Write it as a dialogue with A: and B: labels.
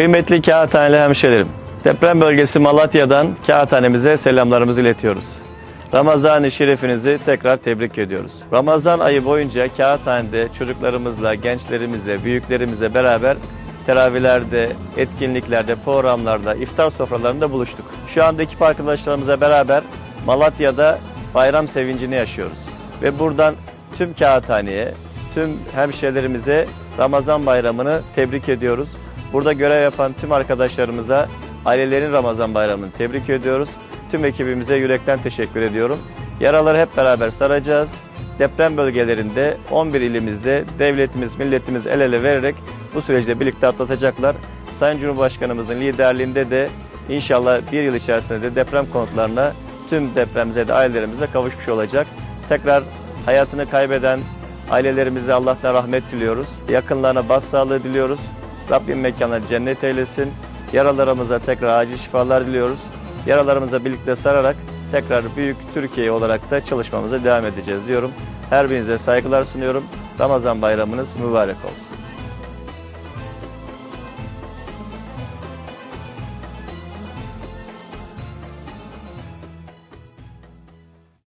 A: Kıymetli Kağıthaneli hemşehrilerim, deprem bölgesi Malatya'dan Kağıthanemize selamlarımızı iletiyoruz. Ramazan-ı Şerifinizi tekrar tebrik ediyoruz. Ramazan ayı boyunca Kağıthane'de çocuklarımızla, gençlerimizle, büyüklerimizle beraber teravihlerde, etkinliklerde, programlarda, iftar sofralarında buluştuk. Şu anda ekip arkadaşlarımızla beraber Malatya'da bayram sevincini yaşıyoruz. Ve buradan tüm Kağıthane'ye, tüm hemşehrilerimize Ramazan bayramını tebrik ediyoruz. Burada görev yapan tüm arkadaşlarımıza ailelerin Ramazan bayramını tebrik ediyoruz. Tüm ekibimize yürekten teşekkür ediyorum. Yaraları hep beraber saracağız. Deprem bölgelerinde 11 ilimizde devletimiz, milletimiz el ele vererek bu süreci birlikte atlatacaklar. Sayın Cumhurbaşkanımızın liderliğinde de inşallah bir yıl içerisinde de deprem konutlarına tüm depremzede ailelerimize kavuşmuş olacak. Tekrar hayatını kaybeden ailelerimize Allah'tan rahmet diliyoruz. Yakınlarına başsağlığı diliyoruz. Rabbim mekanları cennet eylesin. Yaralarımıza tekrar acil şifalar diliyoruz. Yaralarımıza birlikte sararak tekrar büyük Türkiye olarak da çalışmamıza devam edeceğiz diyorum. Her birinize saygılar sunuyorum. Ramazan bayramınız mübarek olsun.